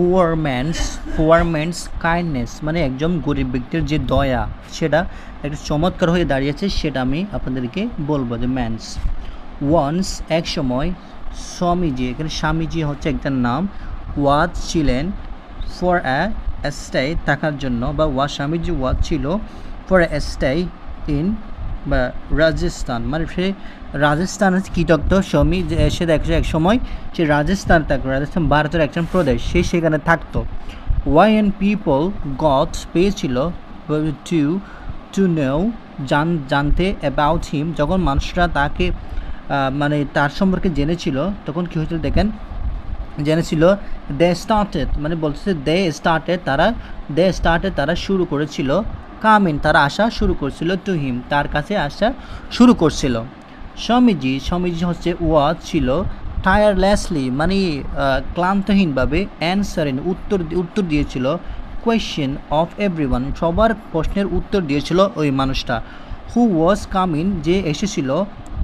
Poor man's poor man's kindness মানে একজন গরিব ব্যক্তির যে দয়া, সেটা একটা চমৎকার হয়ে দাঁড়িয়েছে, সেটা আমি আপনাদেরকে বলব যে ম্যানস ওয়ান্স এক সময় স্বামীজি, এখানে স্বামীজি হচ্ছে একটা নাম ওয়াজ ছিলেন ফর অ্যা স্টে থাকার জন্য, বা ওয়া স্বামীজি ওয়াজ ছিল ফর অ্যা স্টে ইন বা রাজস্থান মানে সে রাজস্থানের কীটক্ত স্বামী যে সে দেখছে এক সময়, সে রাজস্থান থাকতো রাজস্থান ভারতের একজন প্রদেশ, সে সেখানে থাকতো। ওয়াই অ্যান্ড পিপল গড পেয়েছিল টু টু নেও জান, জানতে অ্যাবাউট হিম যখন মানুষরা তাকে মানে তার সম্পর্কে জেনেছিল, তখন কী হয়েছিল দেখেন? জেনেছিল দে স্টার্টেড মানে বলতেছে দে স্টার্টেড তারা দে স্টার্টেড তারা শুরু করেছিল কামিন, তারা আসা শুরু করছিল টু হিম তার কাছে আসা শুরু করছিল। স্বামীজি স্বামীজি হচ্ছে ওয়াজ ছিল টায়ারলেসলি মানে ক্লান্তহীনভাবে অ্যান্সারিন উত্তর উত্তর দিয়েছিল কোয়েশ্চেন অফ এভরিওয়ান সবার প্রশ্নের উত্তর দিয়েছিল ওই মানুষটা। হু ওয়াজ কামিং যে এসেছিল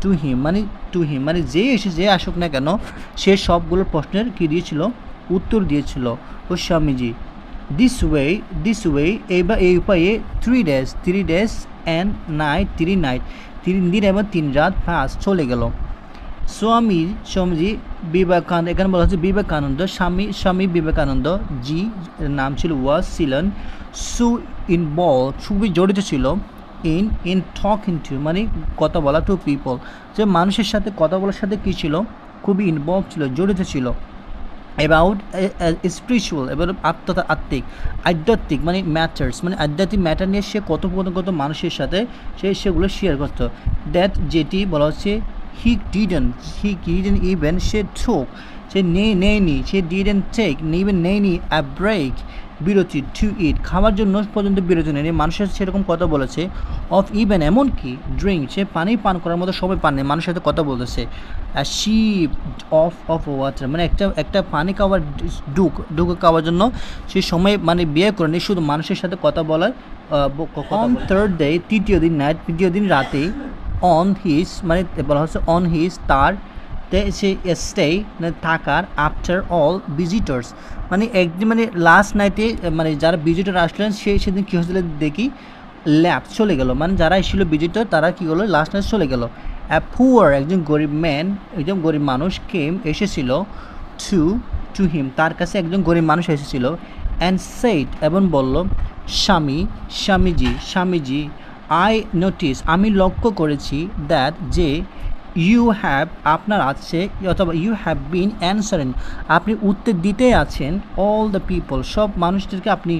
টু হিম মানে টু হিম মানে যে এসে যে আসুক না কেন, সে সবগুলো প্রশ্নের কী দিয়েছিল? উত্তর দিয়েছিল। ও Swamiji this way this way এইবার এই উপায়ে three days three days and night three night তিন দিন এবং তিন রাত পাঁচ চলে গেল। স্বামী, স্বামীজি বিবেকানন্দ, এখানে বলা হচ্ছে বিবেকানন্দ, স্বামী স্বামী বিবেকানন্দ জি নাম ছিল ওয়াজ ছিলেন সু ইন বল, খুবই জড়িত ছিল, in in talk in to মানে কথা বলা টু পিপল যে মানুষের সাথে, কথা বলার সাথে কী ছিল? খুবই ইনভলভ ছিল, জড়িত ছিল। অ্যাবাউট স্পিরিচুয়াল এবার আত্মতা, আত্মিক, আধ্যাত্মিক মানে ম্যাটার্স মানে আধ্যাত্মিক ম্যাটার নিয়ে সে কত মানুষের সাথে সে সেগুলো শেয়ার করত। দ্যাট যেটি বলা হচ্ছে he didn't he didn't even সে ঠোক সে নেই নেয়নি, সে ডিডেন টেক ইভেন নেয়নি আ ব্রেক বিরতি টু ইট খাওয়ার জন্য পর্যন্ত বিরতি নেয়নি মানুষের সেরকম কথা বলেছে অফ ইভেন এমনকি ড্রিঙ্ক সে পানি পান করার মতো সবাই পান নেই মানুষের সাথে কথা বলতেছে। শিপ অফ অফ ওয়াটার মানে একটা একটা পানি খাওয়ার ডুক ডুক খাওয়ার জন্য সে সময় মানে বিয়ে করেনি শুধু মানুষের সাথে কথা বলার অন থার্ড ডে তৃতীয় দিন নাইট তৃতীয় দিন রাতে অন হিস মানে বলা হচ্ছে অন হিস তার স্টে মানে থাকার আফটার অল ভিজিটার্স মানে একদিন মানে লাস্ট নাইটে মানে যারা ভিজিটার আসলেন, সে সেদিন কী হয়েছিল দেখি? ল্যাব চলে গেল। মানে যারা এসেছিল ভিজিটার তারা কী হলো লাস্ট নাইট চলে গেল। পুয়ার একজন গরিব ম্যান একজন গরিব মানুষ কেম এসেছিল টু টু হিম তার কাছে একজন গরিব মানুষ এসেছিল অ্যান্ড সেইট এবং বলল, স্বামী, স্বামীজি স্বামীজি আই নোটিস আমি লক্ষ্য করেছি দ্যাট যে ইউ হ্যাভ আপনার আছে, অথবা ইউ হ্যাভ বিন অ্যান্সারিং আপনি উত্তর দিতে আছেন অল দ্য পিপল সব মানুষদেরকে আপনি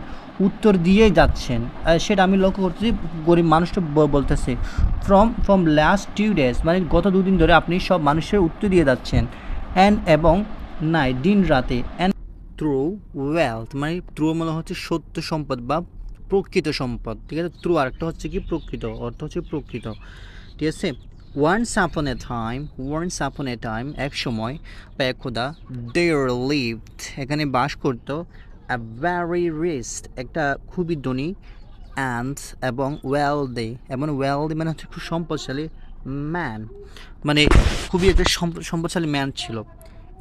উত্তর দিয়ে যাচ্ছেন। সেটা আমি লক্ষ্য করতেছি, গরিব মানুষটা বলতেছে from from last two days মানে গত দুদিন ধরে আপনি সব মানুষের উত্তর দিয়ে যাচ্ছেন। অ্যান্ড এবং নাই, দিন রাতে। অ্যান্ড থ্রু ওয়েলথ মানে থ্রু মানে হচ্ছে সত্য সম্পদ বা প্রকৃত সম্পদ। ঠিক আছে? থ্রু আরেকটা হচ্ছে কি? প্রকৃত, অর্থ হচ্ছে প্রকৃত। ঠিক আছে? ওয়ান্স আপন এ টাইম ওয়ান্স আপন এ টাইম এক সময় একদা দেয়ার লিভড এখানে বাস করতো আ ভ্যারি রিস্ট একটা খুবই ধনী অ্যান্ড এবং ওয়েল ওয়েলদি এবং ওয়েলদি মানে হচ্ছে খুব সম্পদশালী ম্যান মানে খুবই একটা সম্প- সম্পদশালী ম্যান ছিল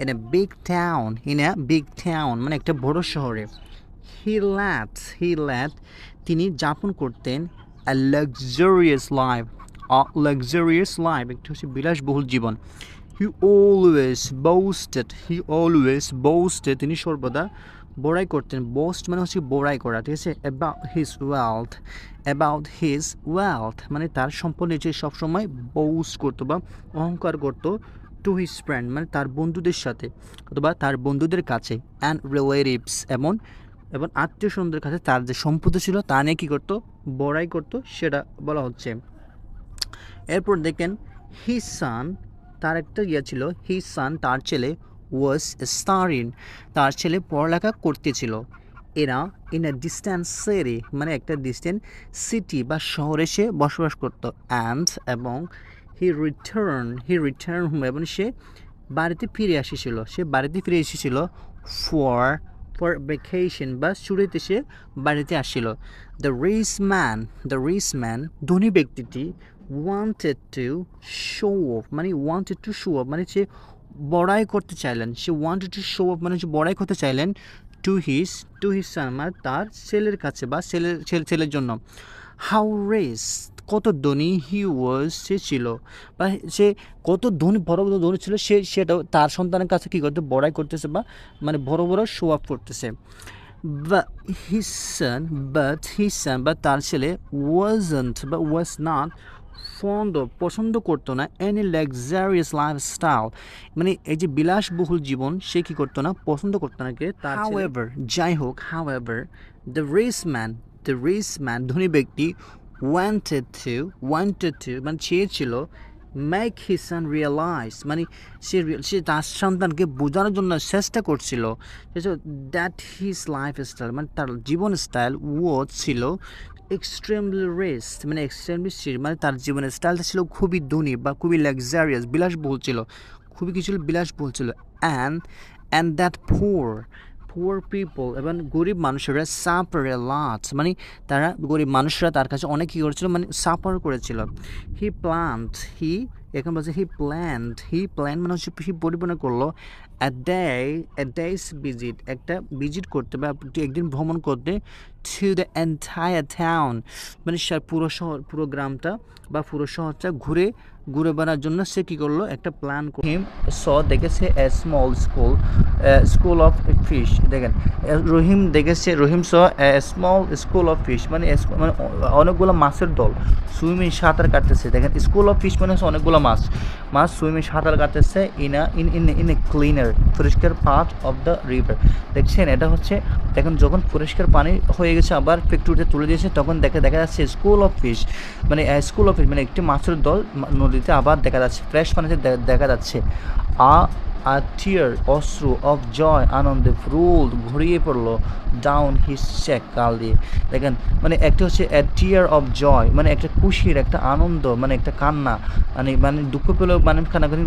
in a big town in a big town মানে একটা বড় শহরে হি ল্যাট হি ল্যাট তিনি যাপন করতেন a luxurious life luxurious life একটা হচ্ছে বিলাসবহুল জীবন। He always boasted he always boasted তিনি সর্বদা বড়াই করতেন। বোস্ট মানে হচ্ছে বড়াই করা, ঠিক আছে? About his wealth about his wealth মানে তার সম্পদ নিচে সবসময় বোস্ট করতো বা অহংকার করতো টু হিজ ফ্রেন্ড মানে তার বন্ধুদের সাথে অথবা তার বন্ধুদের কাছে। অ্যান্ড রিলেটিভস এমন, এবং আত্মীয় স্বজনদের কাছে তার যে সম্পদ ছিল, তা নিয়ে কী করতো? বড়াই করতো, সেটা বলা হচ্ছে। এরপর দেখেন হি সান তার একটা ইয়ে ছিল হি সান তার ছেলে ওয়াজ স্টারিন তার ছেলে পড়ালেখা করতেছিল। এরা ইন এ ডিস্ট্যান্স সিটি মানে একটা ডিস্ট্যান্স সিটি বা শহরে সে বসবাস করতো। অ্যান্ড এবং he return he return home এবং সে বাড়িতে ফিরে এসেছিল সে বাড়িতে ফিরে এসেছিল ফর ফর ভ্যাকেশন বা ছুটিতে সে বাড়িতে আসছিল the rich man the rich man ধনী ব্যক্তিটি ওয়ান্টেড টু শো অফ মানে ওয়ান্টেড টু শো অফ মানে সে বড়াই করতে চাইলেন। সে ওয়ান্টেড টু শো অফ মানে সে বড়াই করতে চাইলেন টু হিস টু হিস সান মানে তার ছেলের কাছে বা ছেলের ছেলে- ছেলের জন্য। হাউ রেস কত ধনী হি ওয়াজ সে ছিল। বা সে কত ধনী, বড় বড় ধনী ছিল, সে সেটাও তার সন্তানের কাছে কী করতে, বড়াই করতেছে বা মানে বড় বড় শো আপ করতেছে। বা হিস সান বাট হিস সান বা তার ছেলে ওয়াজন্ট বা ওয়াজ নট ফন্ড পছন্দ করতো না এনি লাক্সারিয়াস লাইফস্টাইল মানে এই যে বিলাসবহুল জীবন সে কি করতো না পছন্দ করতো না কে তার হাউএভার যাই হোক however the rich man the rich man ধনী ব্যক্তি ওয়ান্টেড টু ওয়ান্টেড টু মানে চেয়েছিল মেক হিস সান রিয়েলাইজ মানে সে রিয়া- সে তার সন্তানকে বোঝানোর জন্য চেষ্টা করছিল দ্যাট হিজ লাইফ স্টাইল মানে তার জীবন স্টাইল ও ছিল এক্সট্রিমলি রেস্ট মানে এক্সট্রিমলি মানে তার জীবনের স্টাইলটা ছিল খুবই ধনী বা খুবই লাক্সারিয়াস বিলাসবহুল ছিল, খুবই কিছু বিলাসবহুল ছিল। And and that four poor people এবং গরিব মানুষেরা সাফার এ লট মানে তারা গরিব মানুষরা তার কাছে অনেক কী করেছিল মানে সাফার করেছিল। হি প্ল্যান্ট হি এখন বলছে হি প্ল্যান্ট হি প্ল্যান মানে হচ্ছে হি পরিপূর্ণ করল। At day a day's visit একটা ভিজিট করতে বা একদিন ভ্রমণ করতে টু দ্য এন্টায়ার টাউন মানে সে পুরো শহর, পুরো গ্রামটা বা পুরো শহরটা ঘুরে ঘুরে বেড়ার জন্য সে কী করল? একটা প্ল্যান হিম স দেখেছে a small school school of fish দেখেন রহিম দেখেছে, Rahim saw small school of fish মানে মানে অনেকগুলো মাছের দল, সুইমিং সাঁতার কাটতেছে। দেখেন স্কুল অফ ফিশ মানে হচ্ছে অনেকগুলো মাছ। মাছ সুইমিং সাঁতার কাটতেছে in a in in in a cleaner পরিষ্কার পার্ট অফ দ্য রিভার দেখছেন, এটা হচ্ছে, দেখেন, যখন পরিষ্কার পানি হয়ে গেছে আবার ফ্যাক্টরিতে তুলে দিয়েছে। তখন দেখে, দেখা যাচ্ছে স্কুল অফ ফিশ মানে স্কুল অফ ফিশ মানে একটি মাছের দল, নদীতে আবার দেখা যাচ্ছে ফ্রেশ পানিতে দেখা যাচ্ছে। আ আর টিয়ার অশ্রু অফ জয় আনন্দে রুল ঘুরিয়ে পড়ল ডাউন হিস চেক কাল দিয়ে। দেখেন মানে একটা হচ্ছে টিয়ার অফ জয় মানে একটা খুশির, একটা আনন্দ মানে একটা কান্না। মানে মানে দুঃখ পেলেও মানুষ কান্না করে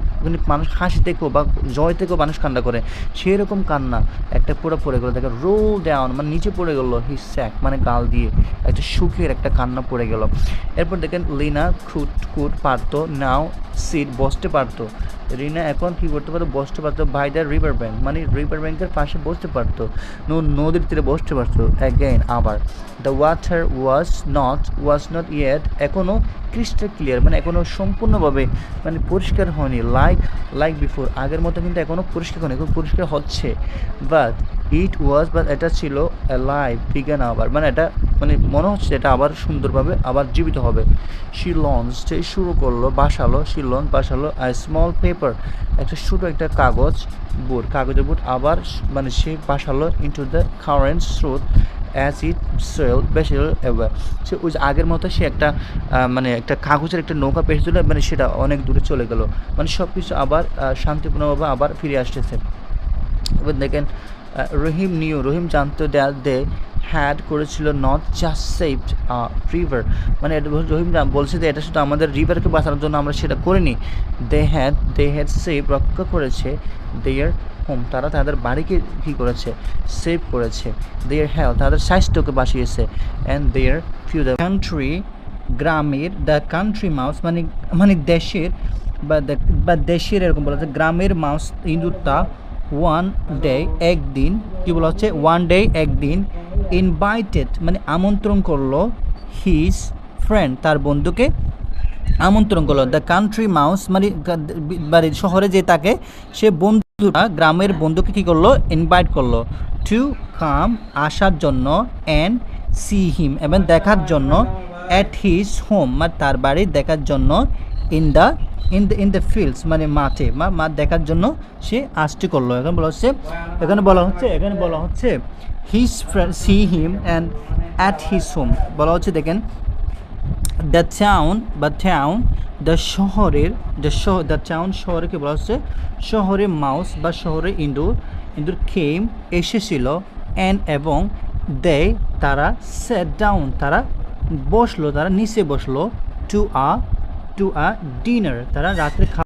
মানুষ হাসি থেকেও বা জয় থেকেও মানুষ কান্না করে। সেই রকম কান্না একটা পুরো পড়ে গেলো। দেখেন রোল ডাউন মানে নিচে পড়ে গেলো হিস স্যাক মানে গাল দিয়ে। একটা সুখের একটা কান্না পড়ে গেল। এরপর দেখেন, লিনা খুট খুট পারতো নাও সিট বসতে পারতো। রিনা এখন কি করতে পারতো? বসতে পারতো বাই দ্য রিভার ব্যাঙ্ক মানে রিভার ব্যাঙ্কের পাশে বসতে পারতো। নদীর তীরে বসতে পারতো। অ্যাগেন আবার the water was not was not yet এখনও ক্রিস্টাল ক্লিয়ার মানে এখনও সম্পূর্ণভাবে মানে পরিষ্কার হয়নি লাইক লাইক বিফোর আগের মতো কিন্তু এখনও পরিষ্কার হয়নি, এখন পরিষ্কার হচ্ছে। বাট ইট ওয়াজ বা এটা ছিল লাইভ বিজ্ঞান আবার। মানে এটা মানে মনে হচ্ছে এটা আবার সুন্দরভাবে আবার জীবিত হবে। শি লঞ্চ শুরু করল, বাসালো শি লঞ্চ বাসালো স্মল পেপার একটা ছোটো একটা কাগজ বোর্ড কাগজের বোর্ড আবার মানে সে বাসালো ইন্টু দ্য কারেন্ট স্রোত ইট সেল বেসেল সে ওই যে আগের মতো সে একটা মানে একটা কাগজের একটা নৌকা পেয়েছিল মানে সেটা অনেক দূরে চলে গেল। মানে সব কিছু আবার শান্তিপূর্ণভাবে আবার ফিরে আসতেছে। এবার দেখেন রহিম নিউ, রহিম জানতো দ্যাট দে হ্যাড করেছিল নট জাস্ট সেভড রিভার মানে রহিম বলছে যে এটা শুধু আমাদের রিভারকে বাঁচানোর জন্য আমরা সেটা করিনি। They had they had save রক্ষা করেছে দেয়ার হোম তারা তাদের বাড়িকে কী করেছে? সেভ করেছে দেয়ার হেলথ তাদের স্বাস্থ্যকে বাঁচিয়েছে and their few the country গ্রামের দ্য কান্ট্রি মাউস মানে মানে দেশের, বা বা দেশের এরকম বলা হচ্ছে গ্রামের মাউস ইঁদুরটা ওয়ান ডে একদিন কী বলা হচ্ছে? ওয়ান ডে একদিন ইনভাইটেড মানে আমন্ত্রণ করল হিজ ফ্রেন্ড তার বন্ধুকে আমন্ত্রণ করল। দ্য কান্ট্রি মাউস মানে বাড়ির শহরে যে তাকে, সে বন্ধুরা গ্রামের বন্ধুকে কী করল? ইনভাইট করল টু কাম আসার জন্য অ্যান্ড সি হিম এবং দেখার জন্য অ্যাট হিজ হোম মানে তার বাড়ি দেখার জন্য in the in the in the fields মানে মাঠে, মা, মাঠ দেখার জন্য সে আসতে করল। এখানে বলা হচ্ছে, এখানে বলা হচ্ছে, এখানে বলা হচ্ছে his friend see him and at his home বলা হচ্ছে, দেখেন দ্য টাউন বা টাউন দ্য শহরের দ্য শহর দ্য টাউন শহরকে বলা হচ্ছে, শহরে মাউস বা শহরে ইন্দুর ইন্দুর খেম এসেছিল অ্যান্ড এবং দে তারা সেট ডাউন তারা বসল, তারা নিচে বসল to a to a dinner তারা রাত্রে খাওয়া